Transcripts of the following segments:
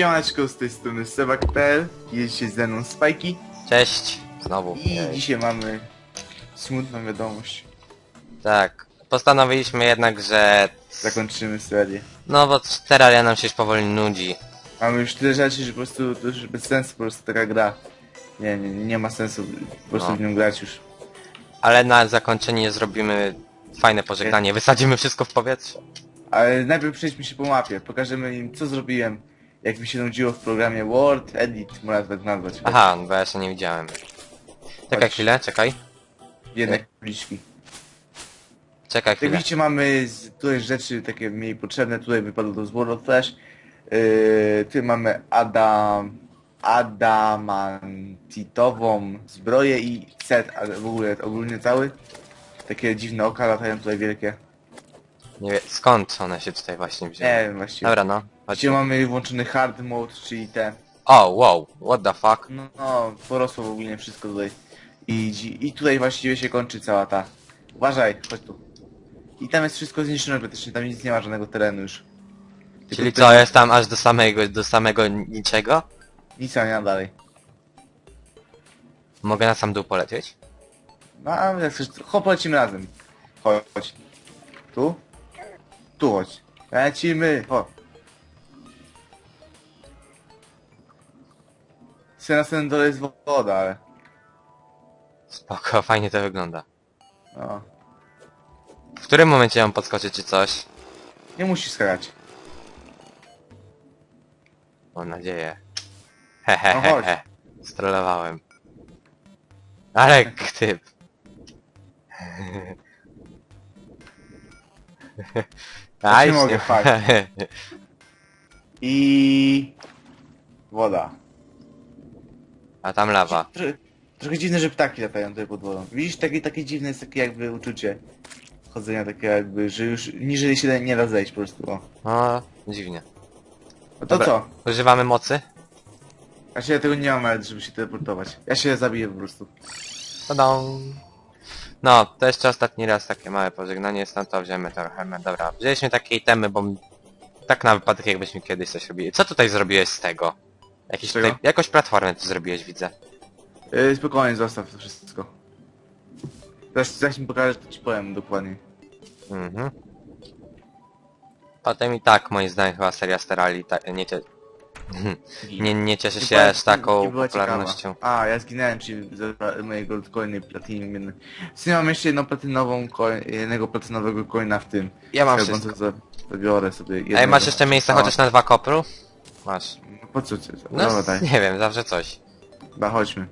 Siemaneczko, z tej strony Sebak.pl dzisiaj ze mną Spajki Cześć! Znowu. I Jej. dzisiaj mamy smutną wiadomość. Tak. Postanowiliśmy jednak, że... Zakończymy serię. No bo Terraria nam się już powoli nudzi. Mamy już tyle rzeczy, że po prostu to już bez sensu po prostu taka gra. Nie, nie, nie ma sensu po prostu No. w nią grać już. Ale na zakończenie zrobimy fajne pożegnanie. Wysadzimy wszystko w powietrze. Ale najpierw przejdźmy się po mapie, pokażemy im co zrobiłem. Jak mi się nudziło w programie Word Edit, można tak nazwać. Aha, bo ja jeszcze nie widziałem. Czekaj Chodź. chwilę, czekaj. Jedne Okej. pliczki. Czekaj Jak chwilę. widzicie mamy z, tutaj rzeczy takie mniej potrzebne, tutaj wypadło to z World of Flash. Yy, tu mamy Adam, adamantitową zbroję i set, ale w ogóle ogólnie cały. Takie dziwne oka latają tutaj wielkie. Nie wiem, skąd one się tutaj właśnie wzięły. Nie wiem właściwie. Dobra no, Gdzie chodźcie. mamy włączony hard mode, czyli te. O, wow, what the fuck. No, no porosło w ogóle wszystko tutaj. I, I tutaj właściwie się kończy cała ta. Uważaj, chodź tu. I tam jest wszystko zniszczone praktycznie, tam nic nie ma żadnego terenu już. Tylko Czyli co, jest tam aż do samego, do samego niczego? Nic nie ma dalej. Mogę na sam dół polecieć? No a jak chcesz, hop, lecimy razem. Chodź. chodź. Tu? Tu chodź. Lecimy, chodź. Sobie na samym dole jest woda, ale... Spoko, fajnie to wygląda. No. W którym momencie mam podskoczyć czy coś? Nie musisz skakać. Mam nadzieję. No chodź. Hehehehe. Strollowałem. Ale typ. Ja już mogę, fakt. I... Woda. A tam lawa. Trochę, trochę dziwne, że ptaki latają tutaj pod wodą. Widzisz, takie, takie dziwne jest takie jakby uczucie chodzenia, takie jakby, że już niżej się nie da zejść po prostu. O. O, dziwnie. No to Dobra. co? Używamy mocy? Ja się tego nie mam nawet, żeby się teleportować. Ja się zabiję po prostu. Tadam. No, to jeszcze ostatni raz takie małe pożegnanie, stąd to wziąłem trochę. Dobra, wzięliśmy takie itemy, bo tak na wypadek jakbyśmy kiedyś coś robili. Co tutaj zrobiłeś z tego? Z czego? tutaj, jakąś platformę tu zrobiłeś, widzę. Yy, spokojnie, zostaw to wszystko. Zaraz, zaraz mi pokażę, to ci powiem dokładnie. Mhm. Potem i tak, moim zdaniem, chyba seria Sterali ta, nie, cie... nie, nie cieszy się była- aż taką była popularnością. ciekawa. A, ja zginąłem przy za- coiny platinum jeden. W sumie mam jeszcze jedną platynową jednego platynowego coina w tym. Ja mam Trzeba wszystko. za- Zabiorę sobie jednego. Ej, masz jeszcze miejsce O, chociaż na dwa kopru? Masz. Po co cię? No, Dobra, daj. nie wiem, zawsze coś. Chyba chodźmy.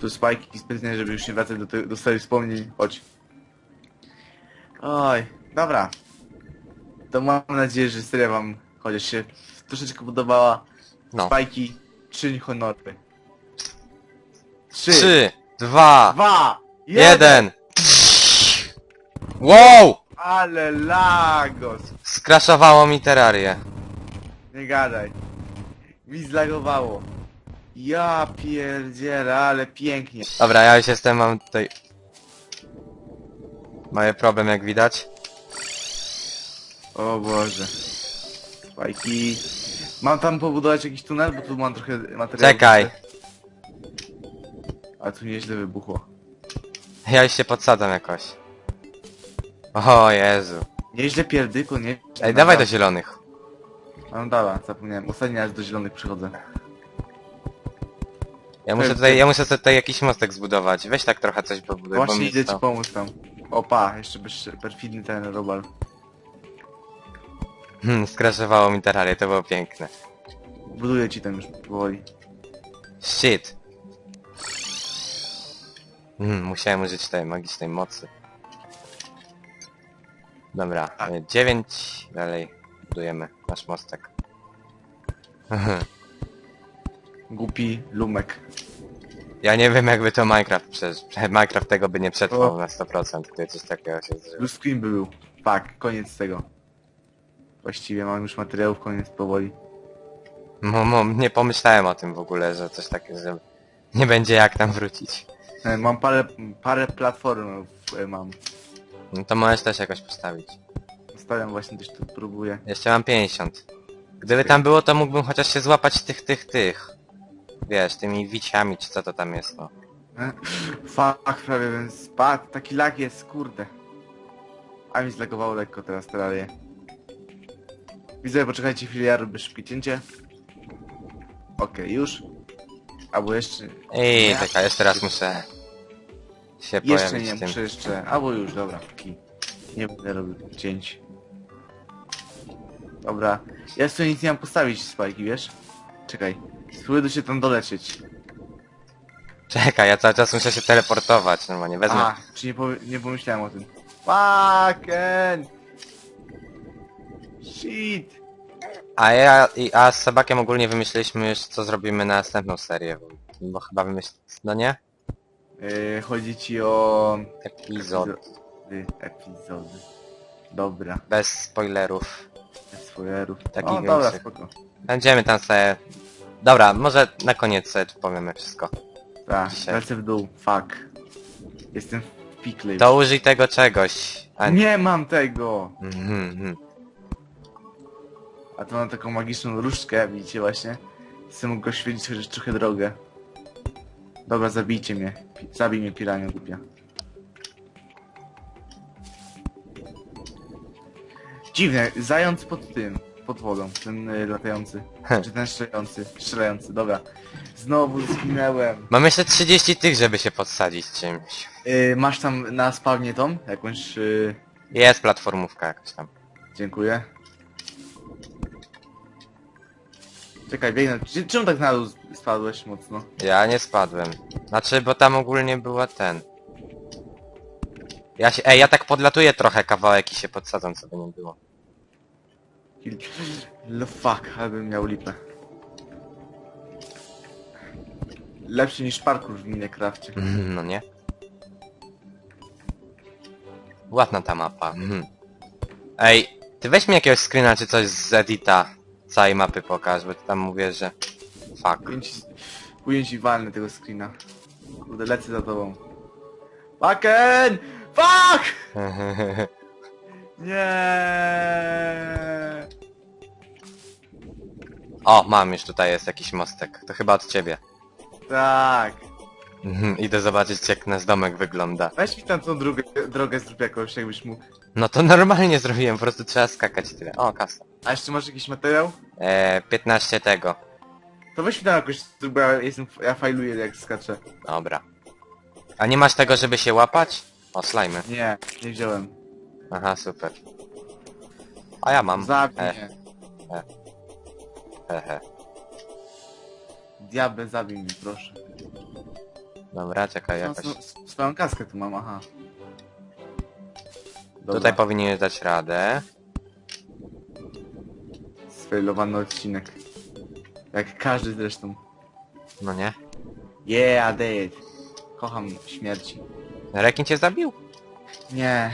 Tu spajki specjalnie, żeby już nie wracać do, te, do serii wspomnień. Chodź. Oj, dobra. To mam nadzieję, że seria wam chociaż się troszeczkę podobała. No. Spajki, czyń honory. Trzy, Trzy, dwa, dwa, jeden. Wow! Ale lagos! Skraszowało mi terrarię. Nie gadaj. Mi zlagowało. Ja pierdzielę, ale pięknie. Dobra, ja już jestem, mam tutaj... Mały problem, jak widać. O Boże. Spajki. Mam tam pobudować jakiś tunel, bo tu mam trochę materiału. Czekaj. A tu nieźle wybuchło. Ja już się podsadzam jakoś. O Jezu. Nieźle pierdyku, nie? Ej, dawaj do zielonych. No dobra, zapomniałem. Ostatni raz do zielonych przychodzę. Ja muszę tutaj, ja muszę sobie tutaj jakiś mostek zbudować. Weź tak trochę coś pobuduj, bo Właśnie mi idę ci to... pomóc tam. Opa, jeszcze bez perfidny ten robal. Hmm, skraszowało mi terrarię, to było piękne. Buduję ci tam już powoli. Shit. Hmm, musiałem użyć tej magicznej mocy. Dobra, A. y, dziewięć, dalej budujemy nasz mostek. Głupi lumek. ja nie wiem jakby to Minecraft przez... Minecraft tego by nie przetrwał O. na 100%, gdy coś takiego się zdarzyło. Blue screen by był. Tak, koniec tego. Właściwie mam już materiałów, koniec powoli. Mo, mo, nie pomyślałem o tym w ogóle, że coś takiego, że nie będzie jak tam wrócić. E, Mam parę, parę platform e, mam. No to możesz też jakoś postawić. Stawiam właśnie, też tu próbuję. Jeszcze mam 50. Gdyby tam było, to mógłbym chociaż się złapać tych, tych, tych. Wiesz, tymi wiciami, czy co to tam jest, no. Fuck, prawie bym spadł. Taki lag jest, kurde. A mi zlagowało lekko teraz terarię. Widzę, poczekajcie chwilę, ja robię szybkie cięcie. Okej, już. Albo jeszcze... Ej, Nie. czekaj, jeszcze raz muszę się Jeszcze pojawić nie, tym. muszę jeszcze... Albo już, dobra. Nie będę robił cięć. Dobra. Ja sobie nic nie mam postawić, Spajki, wiesz? Czekaj. Spróbuję się tam dolecieć. Czekaj, ja cały czas muszę się teleportować, normalnie, wezmę. A, czy nie, powie- nie pomyślałem o tym. Fucking! Shit! A ja i a z Sabakiem ogólnie wymyśliliśmy już, co zrobimy na następną serię, bo, bo chyba wymyśl... no nie? Yy, chodzi ci o... Epizod. Epizody. Epizody. Dobra. Bez spoilerów. Takich o, dobra, większych. spoko. Będziemy tam sobie... Dobra, może na koniec sobie powiemy wszystko. Tak, Dzisiaj. lecę w dół. Fuck. Jestem w pikle już. To użyj tego czegoś. A... Nie mam tego! Mhm, mhm. A to mam taką magiczną różdżkę, widzicie właśnie? Chcę mógł go świecić chociaż trochę drogę. Dobra, zabijcie mnie. Pi- Zabij mnie, pirania głupia. Dziwne, zając pod tym, pod wodą, ten y, latający. Czy ten strzelający, strzelający, dobra. Znowu zginęłem. Mam jeszcze 30 tych, żeby się podsadzić czymś. Y, masz tam na spawnie tą? Jakąś... Y, Jest platformówka jakaś tam. dziękuję. Czekaj, biegnę. Czy- Czemu tak na dół spadłeś mocno? Ja nie spadłem. Znaczy, bo tam ogólnie była ten. Ja się, ej, ja tak podlatuję trochę kawałek i się podsadzam, co by nie było. Kill. No fuck, ale bym miał lipę. Lepszy niż parkour w Minecrafcie. Mhm, No nie? Ładna ta mapa. mhm. Ej, ty weź mi jakiegoś screena czy coś z edita całej mapy pokaż, bo ty tam mówię, że... Fuck. Później ci walnę tego screena. Kurde, lecę za tobą. Fucken! Fuck! Nie. O, mam już tutaj jest jakiś mostek. To chyba od ciebie. Tak. Mhm, Idę zobaczyć jak nasz domek wygląda. Weź mi tam tą drogę, drogę zrób jakoś, jakbyś mógł. No to normalnie zrobiłem, po prostu trzeba skakać i tyle. O, kasa. A jeszcze masz jakiś materiał? Eee, 15 tego. To weź mi tam jakoś zrób, bo ja, jestem, ja fajluję jak skaczę. Dobra. A nie masz tego, żeby się łapać? O, slajmy. Nie, nie wziąłem. Aha, super. A ja mam. Zabij E, mnie. Hehe. Diable, zabij mnie, proszę. Dobra, czekaj No, jakoś. s- swoją kaskę tu mam, aha. Dobra. Tutaj powinieneś dać radę. Sfailowany odcinek. Jak każdy zresztą. No nie? Yeah, did. Kocham śmierci. Rekin cię zabił? Nie.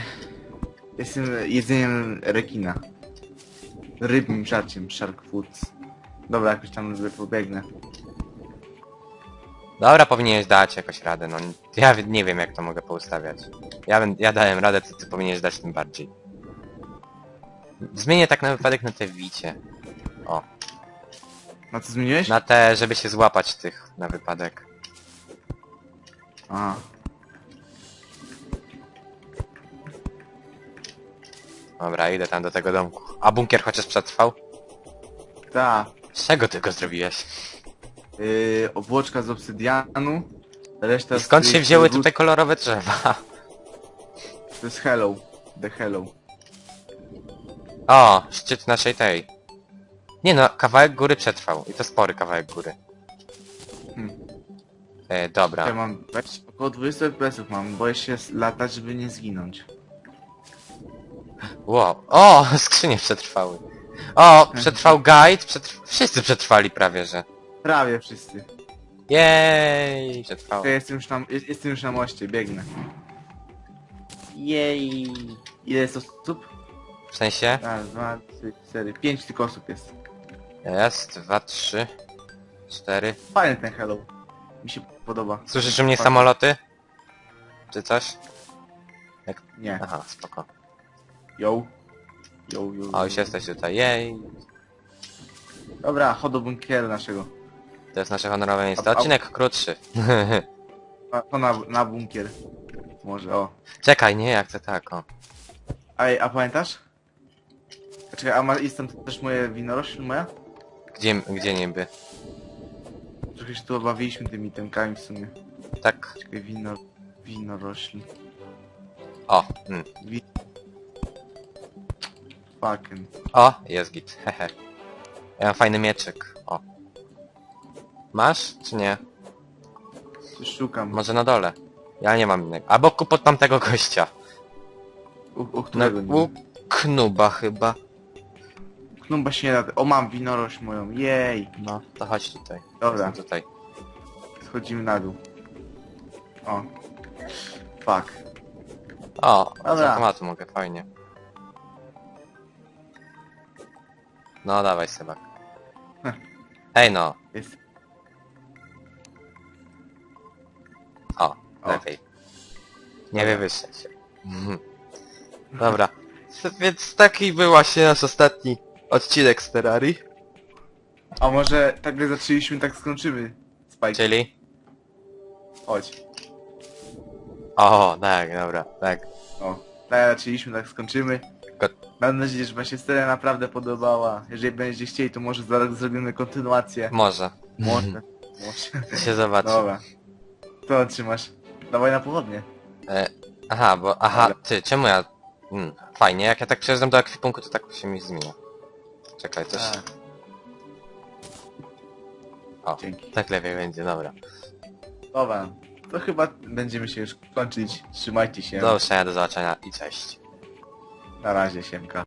Jestem jedzeniem rekina. Rybnym żarciem, shark foods. Dobra, jakoś tam pobiegnę. Dobra, powinieneś dać jakoś radę, no. Ja nie wiem jak to mogę poustawiać. Ja, bym- ja dałem radę, to ty powinieneś dać tym bardziej. Zmienię tak na wypadek na te wicie. O, Na co zmieniłeś? na te, żeby się złapać tych na wypadek. Aha. Dobra, idę tam do tego domku. A bunkier chociaż przetrwał? Ta. Z czego ty go zrobiłeś? Yy, obłoczka z obsydianu. Reszta I skąd z się tych wzięły tutaj kolorowe drzewa? To jest hello. The hello. O, szczyt naszej tej. Nie no, kawałek góry przetrwał. I to spory kawałek góry. Hmm. E, Ja dobra. mam weź, około 20 FPS-ów mam. Boję się latać, żeby nie zginąć. Wow. O, skrzynie przetrwały. O, przetrwał guide, przetrw... wszyscy przetrwali prawie, że. Prawie wszyscy. Jej, przetrwało. Ja jestem już na, jest- jestem już na moście, biegnę. Jej. Ile jest osób? W sensie? Raz, dwa, trzy, cztery, pięć tylko osób jest. Raz, dwa, trzy, cztery. Fajny ten hello. Mi się podoba. Słyszysz u mnie Fajny. samoloty? Czy coś? Nie. Aha, spoko. Yo. Yo, yo. O, już jesteś tutaj, jej. Dobra, chodź do bunkieru naszego. To jest nasze honorowe miejsce. A- a- Odcinek krótszy. A, To na, na bunkier. Może, o. Czekaj, nie, jak to tak, o. Ej, a pamiętasz? Czekaj, a ma, jest tam też moje winorośl moja? Gdzie, gdzie niby? Trochę się tu obawiliśmy tymi temkami w sumie. Tak, Czekaj, wino... Winorośl. o, mm. Wi... Fucking. O, jest git, hehe. Ja mam fajny mieczyk, o. Masz, czy nie? Szukam. Może na dole. Ja nie mam innego. Albo kup od tamtego gościa. U, u Na, którego nie u Knuba chyba. Knumba się nie da... O, mam winorośl moją. Jej. No, to chodź tutaj. Dobra, Jestem tutaj. schodzimy na dół. O. Fuck. O, z Dobra. automatu mogę, fajnie. No, dawaj Sebak. Heh. Ej no, Jest. o, O. lepiej. Nie wywyższaj się. Mhm. Dobra. Więc taki był właśnie nasz ostatni odcinek z Terrarii. A może tak jak zaczęliśmy, tak skończymy. Spike. Czyli? Chodź. O, tak, dobra, tak. O. Tak jak zaczęliśmy, tak skończymy. Mam nadzieję, że wam się seria naprawdę podobała. Jeżeli będziecie chcieli, to może za rok zrobimy kontynuację. Może. Może. Może. Się zobaczy. Dobra. To trzymasz. Dawaj na pochodnie. E, aha, bo, aha, Dobra. ty, czemu ja... Hmm, fajnie, jak ja tak przejeżdżam do ekwipunku, to tak się mi zmienia. Czekaj, coś... A, O, dzięki. tak lepiej będzie, dobra. Dobra. To chyba będziemy się już kończyć. Trzymajcie się. Do usłyszenia, do zobaczenia i cześć. Na razie, siemka.